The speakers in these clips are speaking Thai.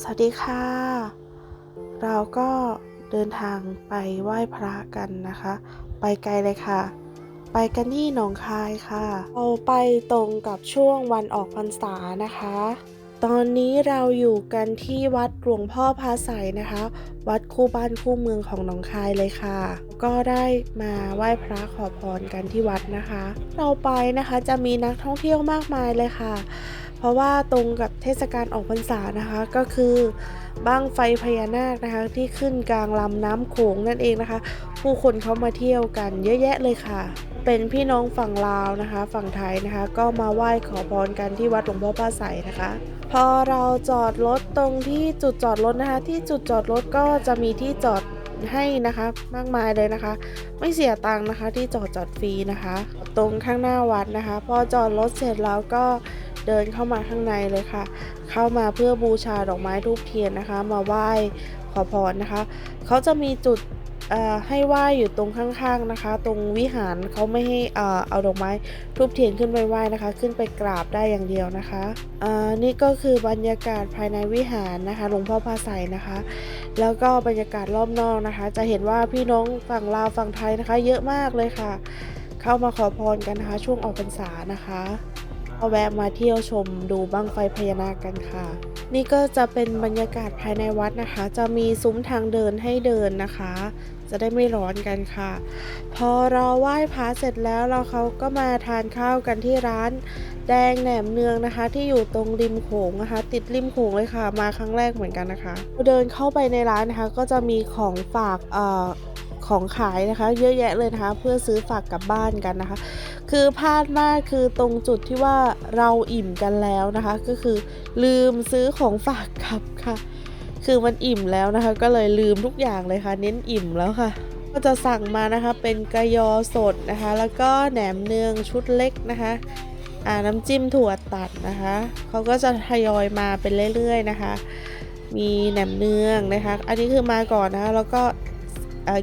สวัสดีค่ะ เราก็เดินทางไปไหว้พระกันนะคะ ไปไกลเลยค่ะ ไปกันที่หนองคายค่ะเราไปตรงกับช่วงวันออกพรรษานะคะ ตอนนี้เราอยู่กันที่วัดหลวงพ่อพาใสนะคะ วัดคู่บ้านคู่เมืองของหนองคายเลยค่ะ ก็ได้มาไหว้พระขอพรกันที่วัดนะคะ เราไปนะคะจะมีนักท่องเที่ยวมากมายเลยค่ะ เพราะว่าตรงกับเทศกาลออกพรรษานะคะก็คือบ้างไฟพญานาคนะคะ ที่ขึ้นกลางลำน้ำโขงนั่นเองนะคะ ผู้คนเขามาเที่ยวกันเยอะแยะเลยค่ะ เป็นพี่น้องฝั่งลาวนะคะ ฝั่งไทยนะคะ ก็มาไหว้ขอพรกันที่วัดหลวงพ่อพระไสนะคะ พอเราจอดรถตรงที่จุดจอดรถนะคะ ที่จุดจอดรถก็จะมีที่จอดให้นะคะมากมายเลยนะคะ ไม่เสียตังค์นะคะที่จอดจอดฟรีนะคะ ตรงข้างหน้าวัดนะคะ พอจอดรถเสร็จแล้วก็ เดินเข้ามาข้างในเลยค่ะ เข้ามาเพื่อบูชาดอกไม้ทูบเทียนนะคะ มาไหว้ขอพรนะคะ เขาจะมีจุดให้ไหว้อยู่ตรงข้างๆนะคะ ตรงวิหารเขาไม่ให้เอาดอกไม้ทูบเทียนขึ้นไปไหว้นะคะ ขึ้นไปกราบได้อย่างเดียวนะคะอ่านี่ก็คือบรรยากาศภายในวิหารนะคะหลวงพ่อพาไสยนะคะ แล้วก็บรรยากาศรอบนอกนะคะ จะเห็นว่าพี่น้องฝั่งลาวฝั่งไทยนะคะ เยอะมากเลยค่ะ เข้ามาขอพรกันนะคะ ช่วงออกพรรษานะคะ ก็แวะมาเที่ยวชมดูบั้งไฟพญานาคกันค่ะ นี่ก็จะเป็นบรรยากาศภายในวัดนะคะ จะมีซุ้มทางเดินให้เดินนะคะ จะได้ไม่ร้อนกันค่ะ พอเราไหว้พระเสร็จแล้วเราเขาก็มาทานข้าวกันที่ร้านแดงแหนมเนืองนะคะ ที่อยู่ตรงริมโขงนะคะ ติดริมโขงเลยค่ะ มาครั้งแรกเหมือนกันนะคะ เดินเข้าไปในร้านนะคะ ก็จะมีของฝากเอ่อของขายนะคะ เยอะแยะเลยนะคะ เพื่อซื้อฝากกลับบ้านกันนะคะ คือพลาดมากคือตรงจุดที่ว่าเราอิ่มกันแล้วนะคะ ก็คือลืมซื้อของฝากกลับค่ะ คือมันอิ่มแล้วนะคะ ก็เลยลืมทุกอย่างเลยค่ะ เน้นอิ่มแล้วค่ะ ก็จะสั่งมานะคะเป็นกระยอสดนะคะ แล้วก็แหนมเนืองชุดเล็กนะคะอ่าน้ำจิ้มถั่วตัดนะคะเขาก็จะทยอยมาเป็นเรื่อยๆนะคะ มีแหนมเนืองนะคะ อันนี้คือมาก่อนนะคะแล้วก็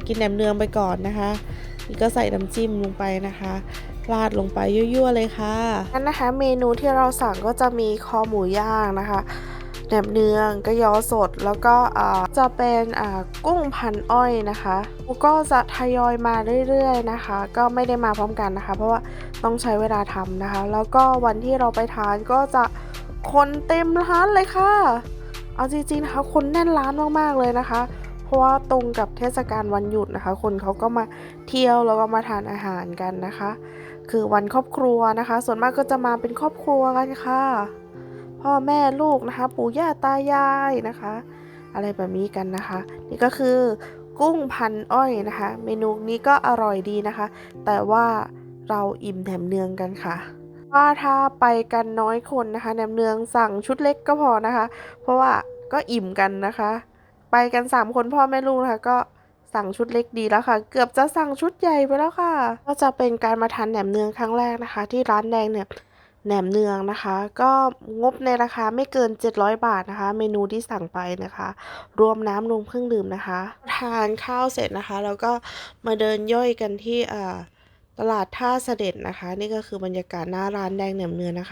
กินแหนมเนืองไปก่อนนะคะนี่ก็ใส่น้ำจิ้มลงไปนะคะ ราดลงไปยั่วๆเลยค่ะนั่นนะคะ เมนูที่เราสั่งก็จะมีคอหมูย่างนะคะแหนมเนืองกระยอสดแล้วก็อ่าจะเป็นอ่ากุ้งพันอ้อยนะคะก็จะทยอยมาเรื่อยๆนะคะ ก็ไม่ได้มาพร้อมกันนะคะ เพราะว่าต้องใช้เวลาทำนะคะ แล้วก็วันที่เราไปทานก็จะคนเต็มร้านเลยค่ะ เอาจริงๆนะคะคนแน่นร้านมากๆเลยนะคะ ราะว่าตรงกับเทศกาลวันหยุดนะคะ คนเขาก็มาเที่ยวแล้วก็มาทานอาหารกันนะคะ คือวันครอบครัวนะคะ ส่วนมากก็จะมาเป็นครอบครัวกันค่ะ พ่อแม่ลูกนะคะ ปู่ย่าตายายนะคะ อะไรแบบนี้กันนะคะ นี่ก็คือกุ้งพันอ้อยนะคะ เมนูนี้ก็อร่อยดีนะคะ แต่ว่าเราอิ่มแหนมเนืองกันค่ะว่าถ้าไปกันน้อยคนนะคะแหนมเนืองสั่งชุดเล็กก็พอนะคะ เพราะว่าก็อิ่มกันนะคะ ไปกันสามคนพ่อแม่ลูกนะคะก็สั่งชุดเล็กดีแล้วค่ะ เกือบจะสั่งชุดใหญ่ไปแล้วค่ะ ก็จะเป็นการมาทานแหนมเนืองครั้งแรกนะคะ ที่ร้านแดงเนี่ยแหนมเนืองนะคะ ก็งบในราคาไม่เกิน 700 บาทนะคะ เมนูที่สั่งไปนะคะ รวมน้ำรวมเครื่องดื่มนะคะ ทานข้าวเสร็จนะคะ แล้วก็มาเดินย่อยกันที่ตลาดท่าเสด็จนะคะ นี่ก็คือบรรยากาศหน้าร้านแดงแหนมเนืองนะคะ